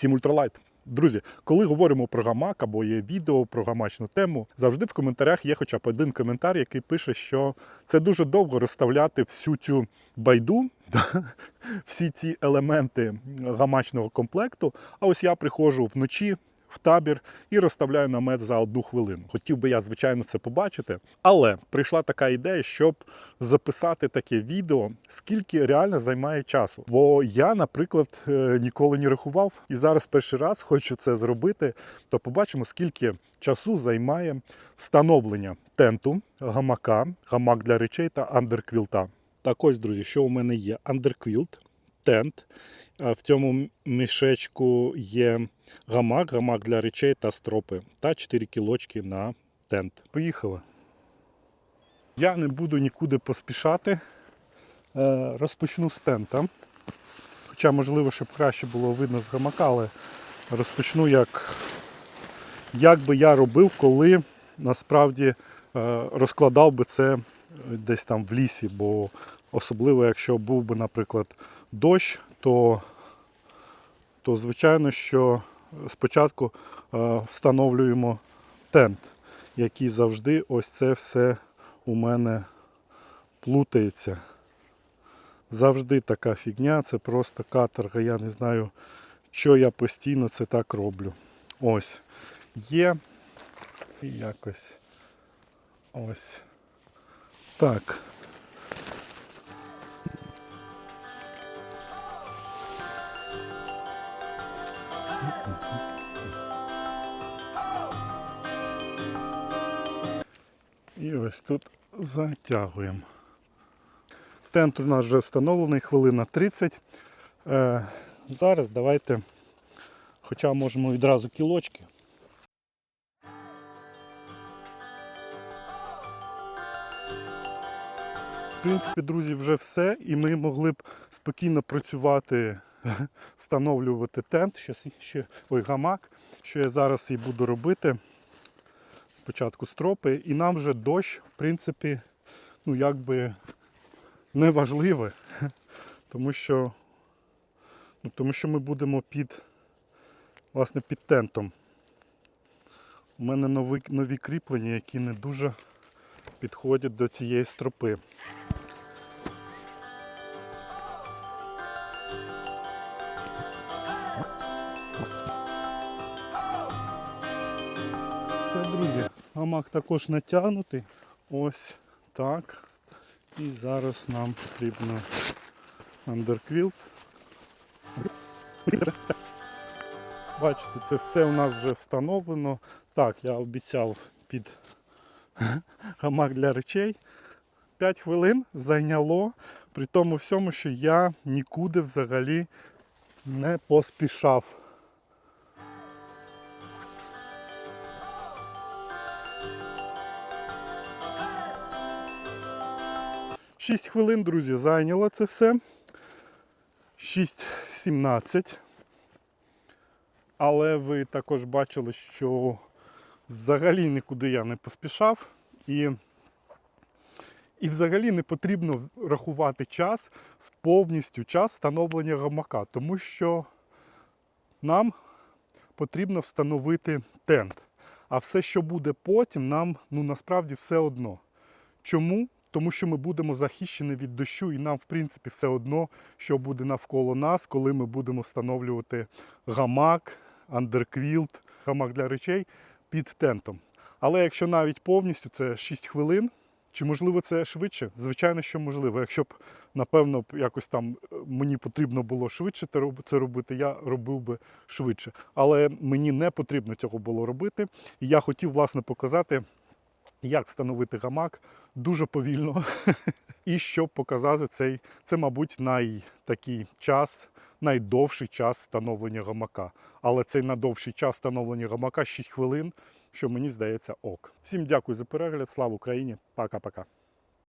Всім ультралайт. Друзі, коли говоримо про гамак або є відео про гамачну тему, завжди в коментарях є хоча б один коментар, який пише, що це дуже довго розставляти всю цю байду, всі ці елементи гамачного комплекту. А ось я приходжу вночі. В табір і розставляю намет за одну хвилину. Хотів би я, звичайно, це побачити. Але прийшла така ідея, щоб записати таке відео, скільки реально займає часу. Бо я, наприклад, е, ніколи не рахував і зараз перший раз хочу це зробити. То побачимо, скільки часу займає встановлення тенту, гамака, гамак для речей та андерквілта. Так ось, друзі, що у мене є? Андерквілт, тент. В цьому мішечку є гамак, гамак для речей та стропи та 4 кілочки на тент. Поїхали. Я не буду нікуди поспішати. Е, Розпочну з тента. Хоча, можливо, щоб краще було видно з гамака, але розпочну як, як би я робив, коли насправді е, розкладав би це десь там в лісі, бо особливо, якщо був би, наприклад, дощ, то, то звичайно, що спочатку е, встановлюємо тент, який завжди ось це все у мене плутається. Завжди така фігня, це просто каторга. Я не знаю, що я постійно це так роблю. Ось. Є і якось ось так. І ось тут затягуємо. Тент у нас вже встановлений, хвилина 30. Е, зараз давайте, хоча можемо відразу кілочки. В принципі, друзі, вже все. І ми могли б спокійно працювати, встановлювати тент, ще, ще, ой, гамак, що я зараз і буду робити. Спочатку стропи. І нам вже дощ, в принципі, ну якби не важливе, тому що, ну, тому що ми будемо під, власне, під тентом. У мене нові, нові кріплення, які не дуже підходять до цієї стропи. Друзі, гамак також натягнутий. Ось так. І зараз нам потрібно андерквілт. Бачите, це все у нас вже встановлено. Так, я обіцяв під гамак для речей. 5 хвилин зайняло, при тому всьому, що я нікуди взагалі не поспішав. Шість хвилин, друзі, зайняло це все. 6.17. Але ви також бачили, що взагалі нікуди я не поспішав. І, і взагалі не потрібно рахувати час, повністю час встановлення гамака, тому що нам потрібно встановити тент. А все, що буде потім, нам ну, насправді все одно. Чому? Тому що ми будемо захищені від дощу, і нам, в принципі, все одно, що буде навколо нас, коли ми будемо встановлювати гамак, андерквілт, гамак для речей під тентом. Але якщо навіть повністю це 6 хвилин, чи можливо це швидше? Звичайно, що можливо. Якщо б, напевно, якось там е, мені потрібно було швидше це робити, я робив би швидше. Але мені не потрібно цього було робити. І я хотів, власне, показати, як встановити гамак дуже повільно. І щоб показати цей, це, мабуть, найтакий час, найдовший час встановлення гамака. Але цей надовший час встановлення гамака 6 хвилин, що мені здається ок. Всім дякую за перегляд. Слава Україні! Пока-пока.